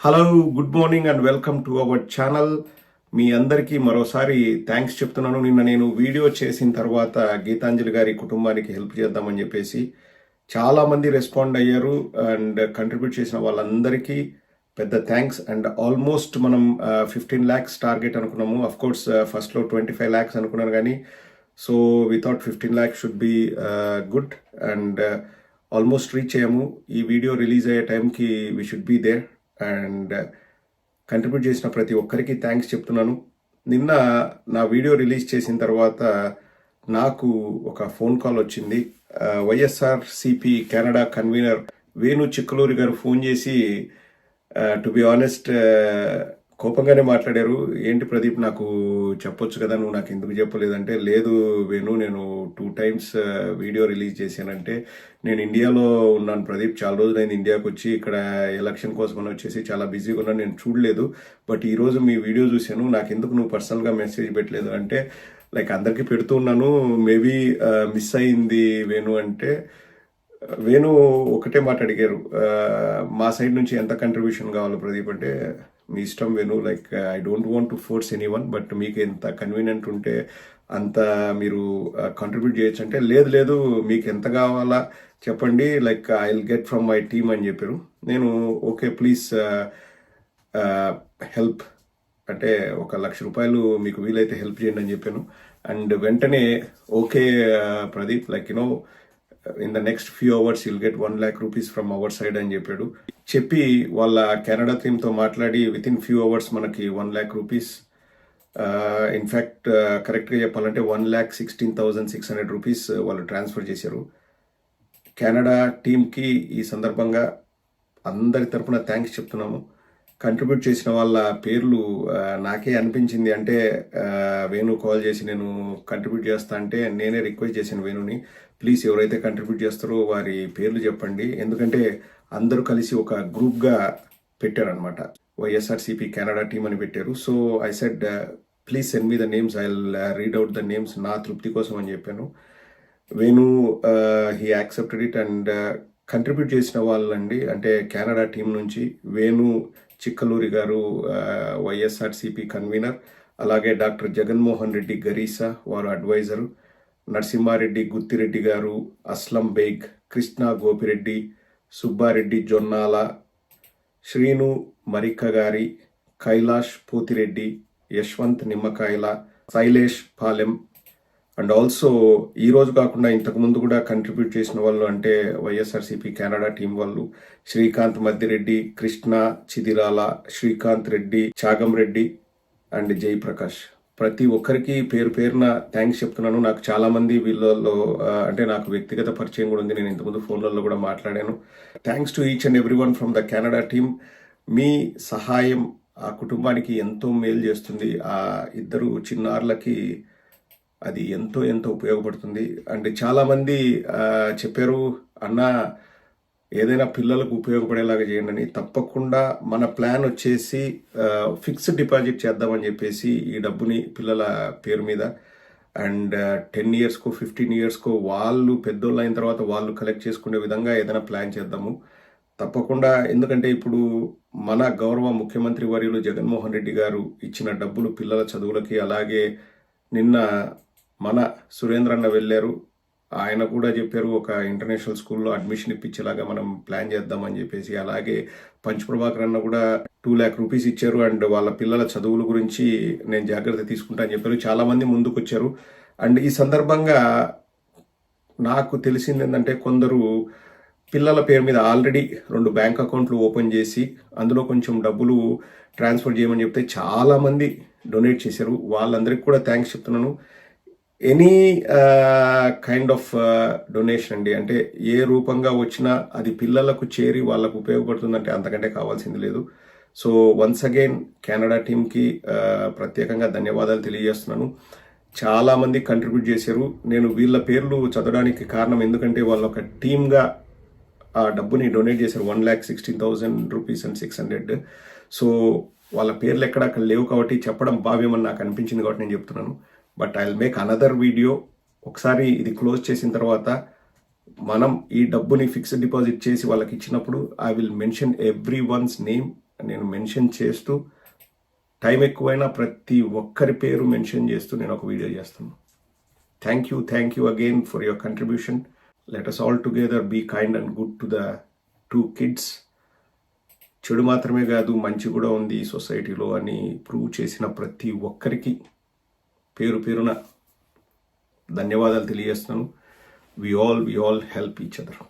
Hello good morning and welcome to our channel మీ అందరికీ మరోసారి thanks చెప్తున్నాను. నిన్న నేను వీడియో చేసిన తర్వాత గీతాంజలి గారి కుటుంబానికి హెల్ప్ చేద్దామని చెప్పేసి చాలా మంది రెస్పాండ్ అయ్యారు అండ్ కంట్రిబ్యూట్ చేసిన వాళ్ళందరికీ పెద్ద థ్యాంక్స్ అండ్ ఆల్మోస్ట్ మనం ఫిఫ్టీన్ ల్యాక్స్ టార్గెట్ అనుకున్నాము. అఫ్ కోర్స్ ఫస్ట్లో ట్వంటీ ఫైవ్ ల్యాక్స్ అనుకున్నాను కానీ so without fifteen lakhs should be good and almost reach అయ్యాము. ఈ వీడియో రిలీజ్ అయ్యే టైంకి we should be there and contribute చేసిన ప్రతి ఒక్కరికి థ్యాంక్స్ చెప్తున్నాను. నిన్న నా వీడియో రిలీజ్ చేసిన తర్వాత నాకు ఒక ఫోన్ కాల్ వచ్చింది. YSR CP Canada convener Venu Chikkaluri గారు ఫోన్ చేసి టు బి ఆనెస్ట్ కోపంగానే మాట్లాడారు. ఏంటి ప్రదీప్ నాకు చెప్పొచ్చు కదా నువ్వు నాకు ఎందుకు చెప్పలేదంటే లేదు వేణు నేను టూ టైమ్స్ వీడియో రిలీజ్ చేశానంటే నేను ఇండియాలో ఉన్నాను ప్రదీప్. చాలా రోజులైంది ఇండియాకి వచ్చి ఇక్కడ ఎలక్షన్ కోసం అని వచ్చేసి చాలా బిజీగా ఉన్నాను. నేను చూడలేదు. బట్ ఈరోజు మీ వీడియో చూశాను. నాకు ఎందుకు నువ్వు పర్సనల్గా మెసేజ్ పెట్టలేదు? అంటే లైక్ అందరికీ పెడుతూ ఉన్నాను. మేబీ మిస్ అయింది వేణు అంటే వేణు ఒకటే మాట అడిగారు. మా సైడ్ నుంచి ఎంత కంట్రిబ్యూషన్ కావాలో ప్రదీప్? అంటే మీ ఇష్టం Venu like I don't want to force anyone but మీకు ఎంత కన్వీనియంట్ ఉంటే అంత మీరు uh, కంట్రిబ్యూట్ చేయొచ్చు. అంటే లేదు లేదు మీకు ఎంత కావాలా చెప్పండి. Like I will get from my team అని చెప్పారు. నేను ఓకే ప్లీజ్ హెల్ప్ అంటే ఒక లక్ష రూపాయలు మీకు వీలైతే హెల్ప్ చేయండి అని చెప్పాను. అండ్ వెంటనే okay uh, Pradeep like you know in the next few hours you'll get one lakh rupees from our side అని చెప్పాడు. చెప్పి వాళ్ళ కెనడా టీమ్తో మాట్లాడి విత్ ఇన్ ఫ్యూ అవర్స్ మనకి one lakh rupees in fact కరెక్ట్గా చెప్పాలంటే one lakh sixteen thousand six hundred rupees వాళ్ళు ట్రాన్స్ఫర్ చేశారు. కెనడా టీంకి ఈ సందర్భంగా అందరి తరపున థ్యాంక్స్ చెప్తున్నాము. కంట్రిబ్యూట్ చేసిన వాళ్ళ పేర్లు నాకే అనిపించింది. అంటే వేణు కాల్ చేసి నేను కంట్రిబ్యూట్ చేస్తా అంటే నేనే రిక్వెస్ట్ చేశాను వేణుని. ప్లీజ్ ఎవరైతే కంట్రిబ్యూట్ చేస్తారో వారి పేర్లు చెప్పండి. ఎందుకంటే అందరూ కలిసి ఒక గ్రూప్గా పెట్టారనమాట వైఎస్ఆర్సీపీ కెనడా టీం అని పెట్టారు. So I said please send me the names I read out the names నా తృప్తి కోసం అని చెప్పాను. Venu he accepted it and contribute చేసిన వాళ్ళండి. అంటే కెనడా టీం నుంచి వేణు చిక్కలూరి గారు వైఎస్ఆర్సిపి కన్వీనర్ అలాగే డాక్టర్ జగన్మోహన్ రెడ్డి గరీసా వారు అడ్వైజరు నరసింహారెడ్డి గుత్తిరెడ్డి గారు అస్లం బేగ్ కృష్ణ గోపిరెడ్డి సుబ్బారెడ్డి జొన్నాల శ్రీను మరిక్క గారి కైలాష్ పోతిరెడ్డి యశ్వంత్ నిమ్మకాయల శైలేష్ పాలెం అండ్ ఆల్సో ఈ రోజు కాకుండా ఇంతకుముందు కూడా కంట్రిబ్యూట్ చేసిన వాళ్ళు అంటే వైఎస్ఆర్సీపీ కెనడా టీం వాళ్ళు శ్రీకాంత్ మద్దిరెడ్డి కృష్ణ చిదిరాల శ్రీకాంత్ రెడ్డి చాగం రెడ్డి అండ్ జయప్రకాష్. ప్రతి ఒక్కరికి పేరు పేరున థ్యాంక్స్ చెప్తున్నాను. నాకు చాలా మంది వీళ్ళలో అంటే నాకు వ్యక్తిగత పరిచయం కూడా ఉంది. నేను ఇంతకుముందు ఫోన్లలో కూడా మాట్లాడాను. Thanks to each and every one from the Canada team మీ సహాయం ఆ కుటుంబానికి ఎంతో మేలు చేస్తుంది. ఆ ఇద్దరు చిన్నారులకి అది ఎంతో ఎంతో ఉపయోగపడుతుంది. అంటే చాలామంది చెప్పారు అన్న ఏదైనా పిల్లలకు ఉపయోగపడేలాగా చేయండి అని. తప్పకుండా మన ప్లాన్ వచ్చేసి ఫిక్స్డ్ డిపాజిట్ చేద్దామని చెప్పేసి ఈ డబ్బుని పిల్లల పేరు మీద. అండ్ టెన్ ఇయర్స్కో ఫిఫ్టీన్ ఇయర్స్కో వాళ్ళు పెద్దోళ్ళు అయిన తర్వాత వాళ్ళు కలెక్ట్ చేసుకునే విధంగా ఏదైనా ప్లాన్ చేద్దాము. తప్పకుండా. ఎందుకంటే ఇప్పుడు మన గౌరవ ముఖ్యమంత్రి వర్యులు జగన్మోహన్ రెడ్డి గారు ఇచ్చిన డబ్బులు పిల్లల చదువులకి అలాగే నిన్న మన సురేంద్రన్న వెళ్ళారు. ఆయన కూడా చెప్పారు ఒక ఇంటర్నేషనల్ స్కూల్లో అడ్మిషన్ ఇప్పించేలాగా మనం ప్లాన్ చేద్దామని చెప్పేసి. అలాగే పంచప్రభాకర్ అన్న కూడా టూ ల్యాక్ రూపీస్ ఇచ్చారు అండ్ వాళ్ళ పిల్లల చదువుల గురించి నేను జాగ్రత్త తీసుకుంటా అని చెప్పారు. చాలామంది ముందుకొచ్చారు. ముందుకు వచ్చారు అండ్ ఈ సందర్భంగా నాకు తెలిసింది ఏంటంటే కొందరు పిల్లల పేరు మీద ఆల్రెడీ రెండు బ్యాంక్ అకౌంట్లు ఓపెన్ చేసి అందులో కొంచెం డబ్బులు ట్రాన్స్ఫర్ చేయమని చెప్తే చాలామంది డొనేట్ చేశారు. వాళ్ళందరికీ కూడా థ్యాంక్స్ చెప్తున్నాను. ఎనీ కైండ్ ఆఫ్ డొనేషన్ అండి. అంటే ఏ రూపంగా వచ్చినా అది పిల్లలకు చేరి వాళ్ళకు ఉపయోగపడుతుందంటే అంతకంటే కావాల్సింది లేదు. సో వన్స్ అగైన్ కెనడా టీంకి ప్రత్యేకంగా ధన్యవాదాలు తెలియజేస్తున్నాను. చాలామంది కంట్రిబ్యూట్ చేశారు. నేను వీళ్ళ పేర్లు చదవడానికి కారణం ఎందుకంటే వాళ్ళు ఒక టీమ్గా ఆ డబ్బుని డొనేట్ చేశారు. One lakh sixteen thousand rupees and six hundred. So వాళ్ళ పేర్లు ఎక్కడ అక్కడ లేవు కాబట్టి చెప్పడం భావ్యమని నాకు అనిపించింది కాబట్టి నేను చెప్తున్నాను. But I will make another video ఒకసారి ఇది క్లోజ్ చేసిన తర్వాత మనం ఈ డబ్బుని ఫిక్స్డ్ డిపాజిట్ చేసి వాళ్ళకి ఇచ్చినప్పుడు I will mention everyone's name నేను మెన్షన్ చేస్తూ టైం ఎక్కువైనా ప్రతి ఒక్కరి పేరు మెన్షన్ చేస్తూ నేను ఒక వీడియో చేస్తాను thank you thank you again for your contribution let us all together be kind and good to the two kids చెడు మాత్రమే కాదు మంచి కూడా ఉంది ఈ సొసైటీలో అని ప్రూవ్ చేసిన ప్రతి ఒక్కరికి. పేరు పేరున ధన్యవాదాలు తెలియజేస్తున్నాను. We all we all help each other